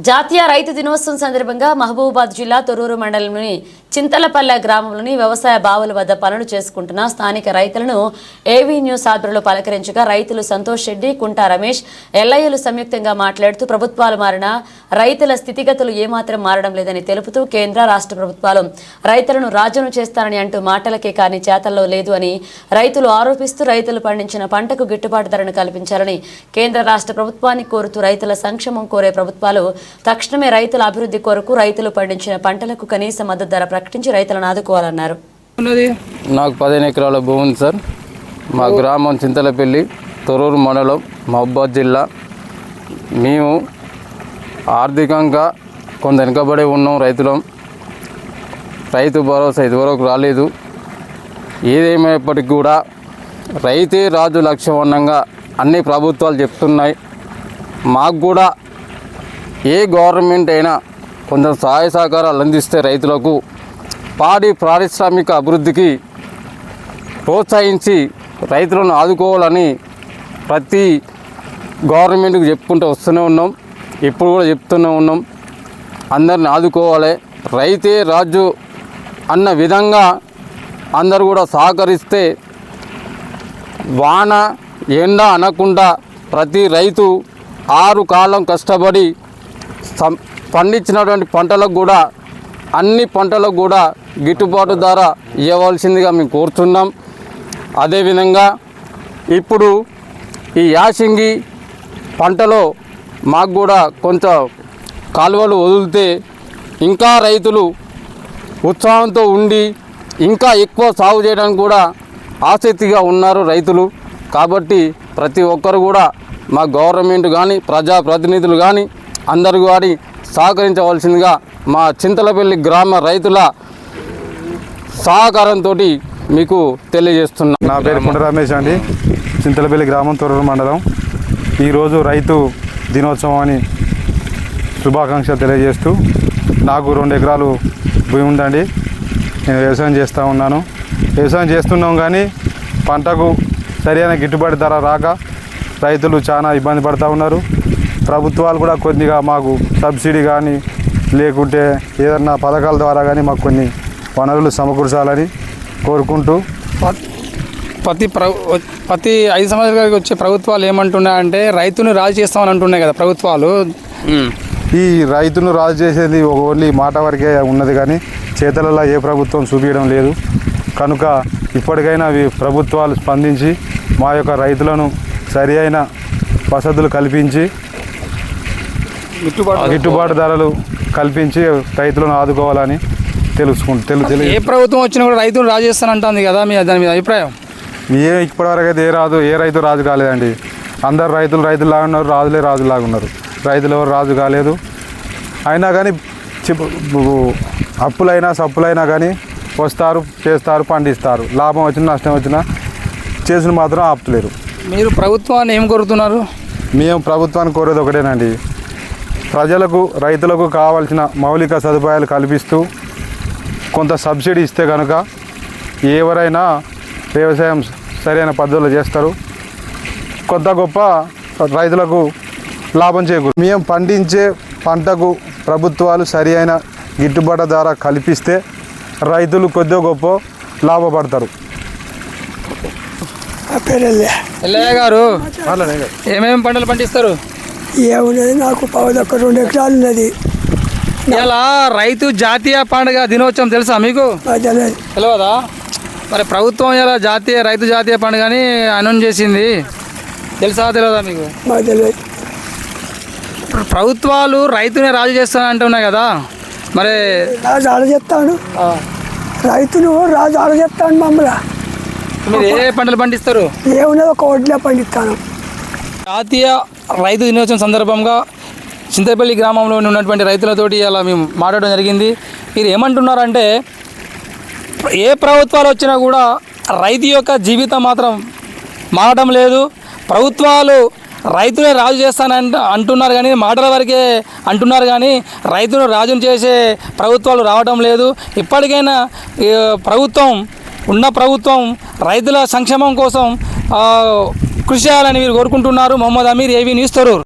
జాతీయ రైతు దినోత్సవం సందర్భంగా మహబూబాబాద్ జిల్లా తొర్రూరు మండలంలోని చింతలపల్లె గ్రామంలోని వ్యవసాయ బావుల వద్ద పనులు చేసుకుంటున్న స్థానిక రైతులను ఏవీ న్యూస్ ఆధ్వర్యంలో పలకరించగా రైతులు సంతోష్ రెడ్డి కుంటా రమేష్ ఎల్ఐలు సంయుక్తంగా మాట్లాడుతూ ప్రభుత్వాలు మారినా రైతుల స్థితిగతులు ఏమాత్రం మారడం లేదని తెలుపుతూ కేంద్ర రాష్ట్ర ప్రభుత్వాలు రైతులను రాజును చేస్తారని అంటూ మాటలకే కానీ చేతల్లో లేదు అని రైతులు ఆరోపిస్తూ రైతులు పండించిన పంటకు గిట్టుబాటు ధరను కల్పించాలని కేంద్ర రాష్ట్ర ప్రభుత్వాన్ని కోరుతూ రైతుల సంక్షేమం కోరే ప్రభుత్వాలు తక్షణమే రైతుల అభివృద్ధి కొరకు రైతులు పండించిన పంటలకు కనీస మద్దతు ధర ప్రకటించి రైతులను ఆదుకోవాలన్నారు. నాకు పదిహేను ఎకరాల భూమి ఉంది సార్. మా గ్రామం చింతలపల్లి తొరూరు మండలం మహబాద్ జిల్లా. మేము ఆర్థికంగా కొంత వెనుకబడి ఉన్నాం రైతులం. రైతు భరోసా ఇదివరకు రాలేదు. ఏదేమైనప్పటికీ కూడా రైతే రాజు లక్ష్యం అన్నంగా అన్ని ప్రభుత్వాలు చెప్తున్నాయి. మాకు కూడా ఏ గవర్నమెంట్ అయినా కొంచెం సహాయ సహకారాలు అందిస్తే రైతులకు పాడి పారిశ్రామిక అభివృద్ధికి ప్రోత్సహించి రైతులను ఆదుకోవాలని ప్రతి గవర్నమెంట్కి చెప్పుకుంటూ వస్తూనే ఉన్నాం. ఇప్పుడు కూడా చెప్తూనే ఉన్నాం. అందరిని ఆదుకోవాలి. రైతే రాజు అన్న విధంగా అందరు కూడా సహకరిస్తే వాన ఎండ అనకుండా ప్రతి రైతు ఆరు కాలం కష్టపడి పండించినటువంటి పంటలకు కూడా అన్ని పంటలకు కూడా గిట్టుబాటు ధర ఇవ్వవలసిందిగా మేము కోరుతున్నాం. అదేవిధంగా ఇప్పుడు ఈ యాసింగి పంటలో మాకు కూడా కొంత కాలువలు వదిలితే ఇంకా రైతులు ఉత్సాహంతో ఉండి ఇంకా ఎక్కువ సాగు చేయడానికి కూడా ఆసక్తిగా ఉన్నారు రైతులు. కాబట్టి ప్రతి ఒక్కరు కూడా మా గవర్నమెంట్ కానీ ప్రజాప్రతినిధులు కానీ అందరూ వాడి సహకరించవలసిందిగా మా చింతలపల్లి గ్రామ రైతుల సహకారంతో మీకు తెలియజేస్తున్నా నా పేరు పుండ రమేష్ అండి. చింతలపల్లి గ్రామం తొర్రూరు మండలం. ఈరోజు రైతు దినోత్సవం అని శుభాకాంక్షలు తెలియజేస్తూ నాకు రెండు ఎకరాలు భూమి ఉందండి. నేను వ్యవసాయం చేస్తూ ఉన్నాను. వ్యవసాయం చేస్తున్నాం కానీ పంటకు సరైన గిట్టుబాటు ధర రాక రైతులు చాలా ఇబ్బంది పడుతూ ఉన్నారు. ప్రభుత్వాలు కూడా కొద్దిగా మాకు సబ్సిడీ కానీ లేకుంటే ఏదన్నా పథకాల ద్వారా కానీ మాకు కొన్ని వనరులు సమకూర్చాలని కోరుకుంటూ ప్రతి ప్ర ప్రతి ఐదు సంవత్సరాలకి వచ్చే ప్రభుత్వాలు ఏమంటున్నాయంటే రైతుని రాజు చేస్తామని అంటున్నాయి కదా ప్రభుత్వాలు. ఈ రైతును రాజు చేసేది ఒక ఓన్లీ మాట వరకే ఉన్నది కానీ చేతలలో ఏ ప్రభుత్వం చూపించడం లేదు. కనుక ఇప్పటికైనా అవి ప్రభుత్వాలు స్పందించి మా యొక్క రైతులను సరి అయిన వసతులు కల్పించి గిట్టుబాటు ధరలు. కల్పించి రైతులను ఆదుకోవాలని తెలుసుకుంటు తెలు ఏ ప్రభుత్వం వచ్చినా కూడా రైతుని రాజు చేస్తానంటుంది కదా మీ దాని మీద అభిప్రాయం? ఏ ఇప్పటివరకు అయితే ఏ రాదు ఏ రైతు రాజు కాలేదండి. అందరు రైతులు రైతులాగా ఉన్నారు రాజులే రాజులాగా ఉన్నారు. రైతులు ఎవరు రాజు కాలేదు. అయినా కానీ అప్పులైనా సప్పులైనా కానీ వస్తారు చేస్తారు పండిస్తారు. లాభం వచ్చినా నష్టం వచ్చినా చేసులు మాత్రం ఆపుతలేరు. మీరు ప్రభుత్వాన్ని ఏం కోరుతున్నారు? మేము ప్రభుత్వాన్ని కోరేది ఒకటేనండి. ప్రజలకు రైతులకు కావాల్సిన మౌలిక సదుపాయాలు కల్పిస్తూ కొంత సబ్సిడీ ఇస్తే కనుక ఎవరైనా వ్యవసాయం సరైన పద్ధతిలో చేస్తారు. కొత్త గొప్ప రైతులకు లాభం చేకూరు. మేము పండించే పంటకు ప్రభుత్వాలు సరి అయిన గిట్టుబాటు ధర కల్పిస్తే రైతులు కొద్దిగా గొప్ప లాభపడతారు. గారు ఏమేమి పంటలు పండిస్తారు? ఏమున్నది? నాకు పవదొక్క రెండు ఎకరాలు ఉన్నది. ఇలా రైతు జాతీయ పండుగ దినోత్సవం తెలుసా మీకు? తెలియదు మరి ప్రభుత్వం ఇలా జాతీయ రైతు జాతీయ పండుగని అనౌన్స్ చేసింది. తెలుసా తెలియదా మీకు? ప్రభుత్వాలు రైతునే రాజు చేస్తానని అంటున్నాయి కదా. మరి రాజు ఆడ చెప్తాను రైతును రాజు ఆడ చెప్తాను మమ్మల్ని. మీరు ఏ పంటలు పండిస్తారు? ఏమున్నది? ఒక పండిస్తాను. జాతీయ రైతు దినోత్సవం సందర్భంగా చింతపల్లి గ్రామంలో ఉన్నటువంటి రైతులతోటి అలా మేము మాట్లాడడం జరిగింది. మీరు ఏమంటున్నారంటే ఏ ప్రభుత్వాలు వచ్చినా కూడా రైతు యొక్క జీవితం మాత్రం మారడం లేదు. ప్రభుత్వాలు రైతునే రాజు చేస్తానంట అంటున్నారు కానీ మాటల వరకే అంటున్నారు కానీ రైతును రాజును చేసే ప్రభుత్వాలు రావడం లేదు. ఇప్పటికైనా ప్రభుత్వం ఉన్న ప్రభుత్వం రైతుల సంక్షేమం కోసం కృషి చేయాలని మీరు కోరుకుంటున్నారు. Mohammed Aamir AV news Tharoor.